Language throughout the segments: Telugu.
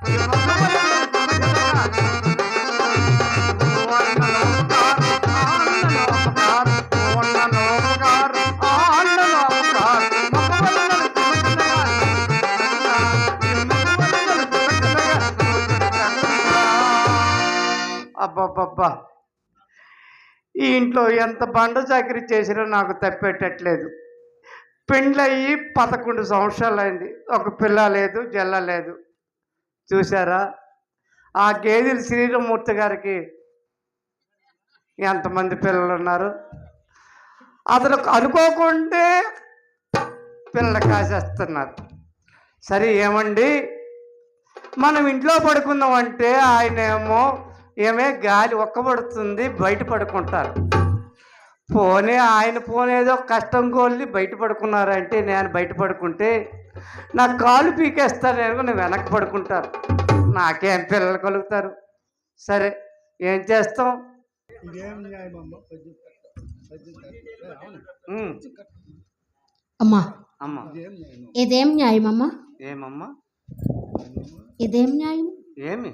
అబ్బబ్బబ్బా. ఈ ఇంట్లో ఎంత బండ చాకరీ చేసినా నాకు తప్పేటట్లేదు. పెండ్లయ్యి పదకొండు సంవత్సరాలు అయింది ఒక పిల్ల లేదు జల్ల లేదు. చూసారా ఆ గేదెలు శ్రీరామూర్తి గారికి ఎంతమంది పిల్లలు ఉన్నారు? అతను అనుకోకుంటే పిల్లలు కాసేస్తున్నారు. సరే ఏమండి? మనం ఇంట్లో పడుకుందామంటే ఆయన ఏమో ఏమే గాలి ఒక్కబడుతుంది బయట పడుకుంటారు. పోనీ ఆయన పోనీ ఏదో కష్టం కోల్ని బయట పడుకున్నారంటే నేను బయట పడుకుంటే నా కాలు పీకేస్తారేమో నేను వెనక్కి పడుకుంటారు. నాకేం పిల్లలు కలుగుతారు? సరే ఏం చేస్తాం? ఇదేం న్యాయం అమ్మ? అమ్మా. ఇదేం న్యాయం ఇదేం న్యాయం అమ్మా? ఏమమ్మా? ఇదేం న్యాయం? ఏమి?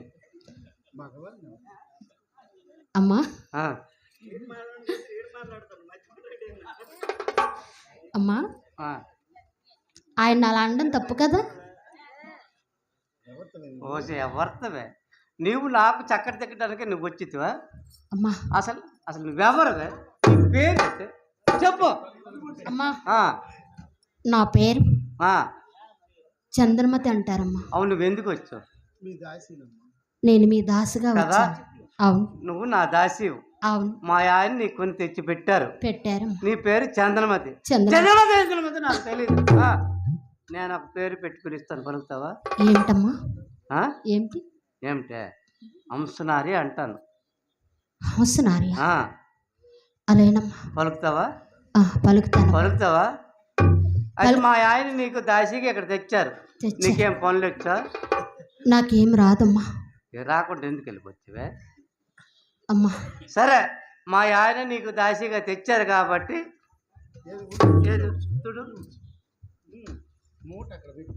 అమ్మా. అమ్మా. ఆయన అలా అనడం తప్పు కదా? ఓసే ఎవరితవే? నీవు నాకు చక్కెర తిక్కడానికి నువ్వు వచ్చితివా? అమ్మా. అసలు అసలు నువ్వెవరువే? నీ పేరు ఏంటి? చెప్పు. అమ్మా. ఆ, నా పేరు ఆ, చంద్రమతి అంటారమ్మా. అవును నువ్వు ఎందుకు వచ్చావు నేను మీ దాసుగా కదా? వచ్చాను. అవును. నువ్వు నా దాసివు. అవును. మా ఆయన నీ కొని తెచ్చి పెట్టారు పెట్టారమ్మా. నీ పేరు చంద్రమతి. చంద్ర చంద్రమతి చంద్రమతి నాకు తెలియదు ఆ, నేను ఒక పేరు పెట్టుకుని ఇస్తాను పలుకుతావా? ఏమిటమ్మా? ఆ? ఏమిటి? ఏమిటే? అంశనారి అంటాను. హంసనార్య ఆ, అలాగేనమ్మా పలుకుతావా? ఆ, పలుకుతాను. పలుకుతావా? అది మా ఆయన నీకు దాసికి ఇక్కడ తెచ్చారు. నీకేం పనులు వచ్చా? నాకేం రాదమ్మా. ఇక రాకుండా ఎందుకు వెళ్ళిపోతావే అమ్మా. సరే మా ఆయన నీకు దాసిగా తెచ్చారు కాబట్టి ఏది చూడు మూట అక్కడ పెట్టు.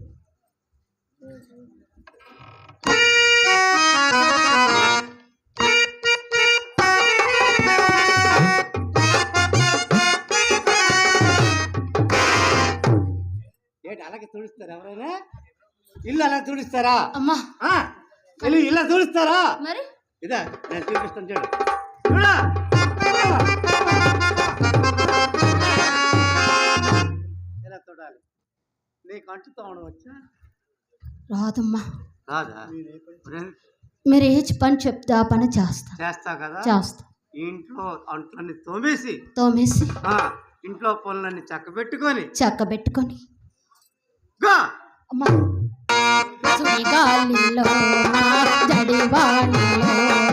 ఏంటి అలాగే తుడుస్తారా ఎవరైనా? ఇల్లు అలా తుడుస్తారా? అమ్మా. ఇల్లు ఇలా తుడుస్తారా? మరి? ఇదా నేను చూపిస్తాను చూడు. చూడా. ఇలా చూడాలి నీకు అంటుతో వచ్చా? రాదమ్మా. రాదా? మీరు ఏ పని చెప్తే ఆ పని చేస్తా. చేస్తావు కదా? చేస్తా. ఇంట్లో అంట్లన్నీ తోమేసి. తోమేసి. ఇంట్లో పనులన్నీ చక్క పెట్టుకొని గా. అమ్మా. సుడిగాలిలోన జడివానలోన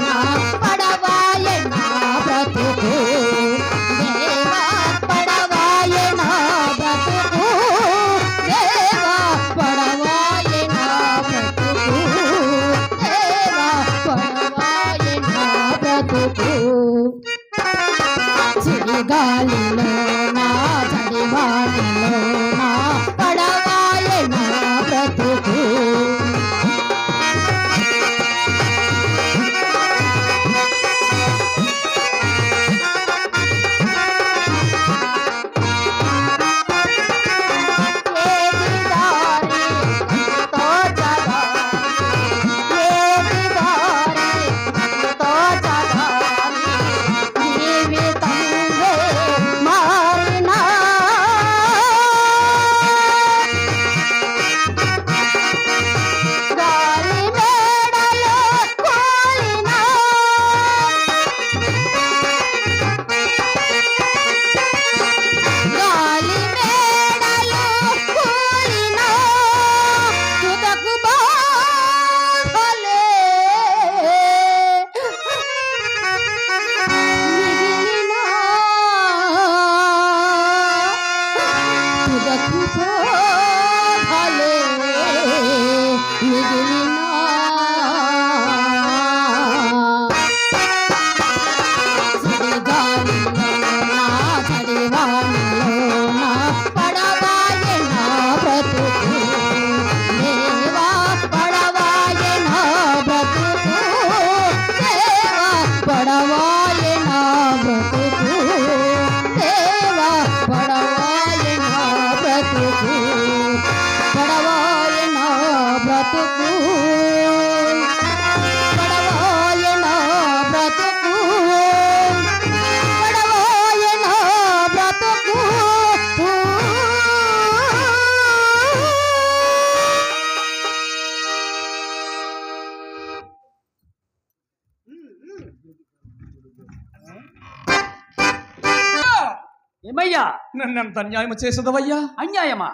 ఏమయ్యా నన్నెంత అన్యాయం చేసదవయ్యా? అన్యాయమా.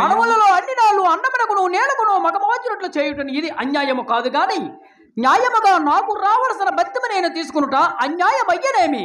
అడవులలో అన్ని నాళ్ళు అన్నమునకును నేలకును మగమోచినట్లు చేయుటని ఇది అన్యాయము కాదు గాని న్యాయముగా నాకు రావలసిన బతిమ నేను తీసుకునుట అన్యాయమయ్యనేమి?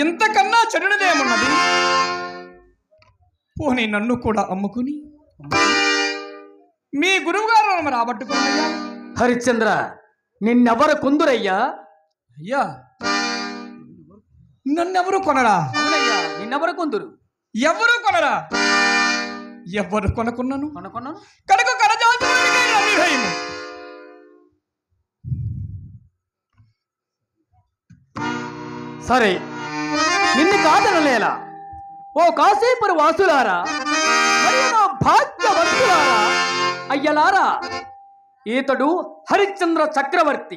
ఇంతకన్నా చెడునదేమున్నది పోనీ నన్ను కూడా అమ్ముకుని మీ గురువు గారు రాబట్టుకున్నయ్యా? హరిశ్చంద్ర నిన్నెవరు కొందురయ్యా? అయ్యా నన్నెవరు కొనరా? అవునయ్యా నిన్నెవరు కొందురు? ఎవరు కొనరా? ఎవరు కొనకున్నాను? కొనుక్కున్నాను కనుక అన్యాయము. సరే నిన్ను కాదనలేలా ఓ కాసేపురు వాసులారా మరియు నా భాగ్యవంతులారా అయ్యలారా ఈతడు హరిశ్చంద్ర చక్రవర్తి.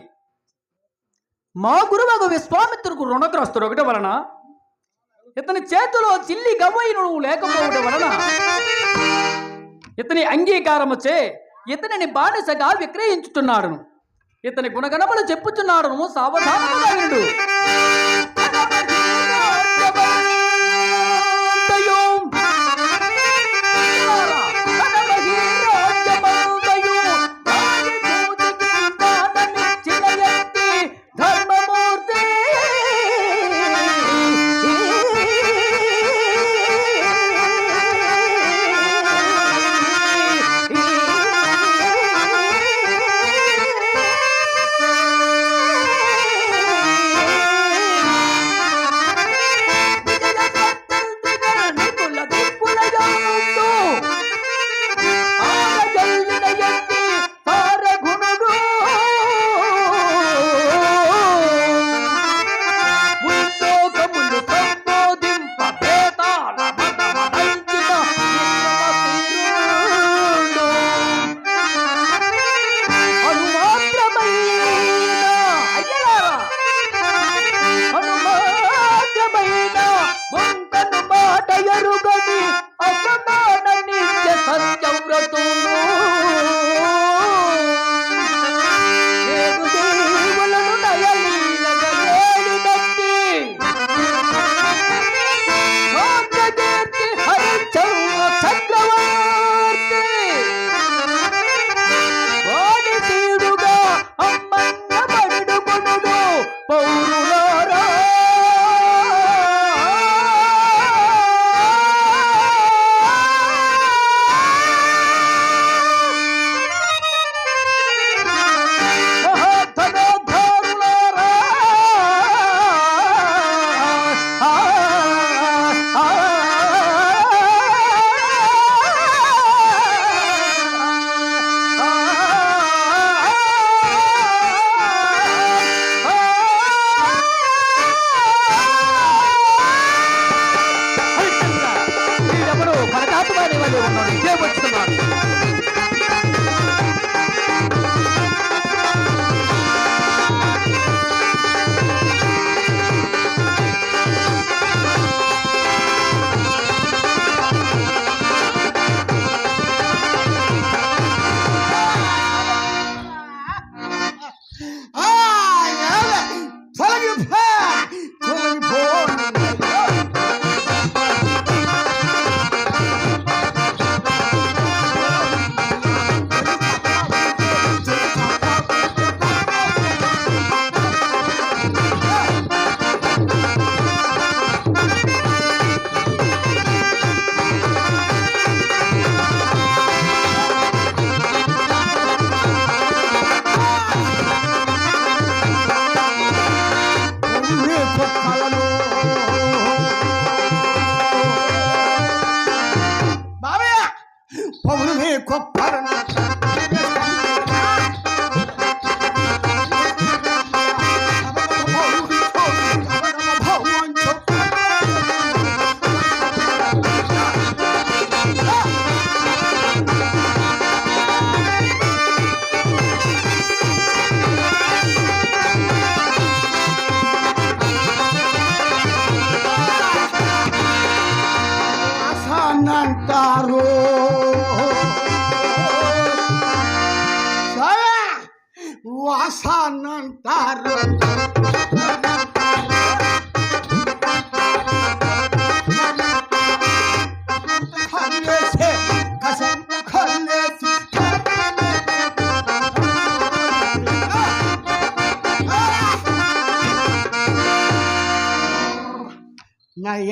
మా గురువగు విశ్వామిత్రుకు రుణగ్రస్తుడు ఒకటి వలన ఇతని చేతిలో చిల్లి గవ్వైను లేకపోవడం వలన ఇతని అంగీకారము చే ఇతనిని బానిసగా విక్రయించుతున్నాడు ఇతని గుణగణములు చెప్పుచున్నాడును సావధానముగా వినుడు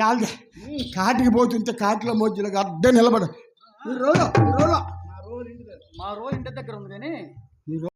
యాల్దే కాటికి పోతుంటే కాటిలో మధ్యలో అడ్డ నిలబడు. ఈ రోలో ఈ రోలో. మా రోజు ఇంటి దగ్గర ఉంది కానీ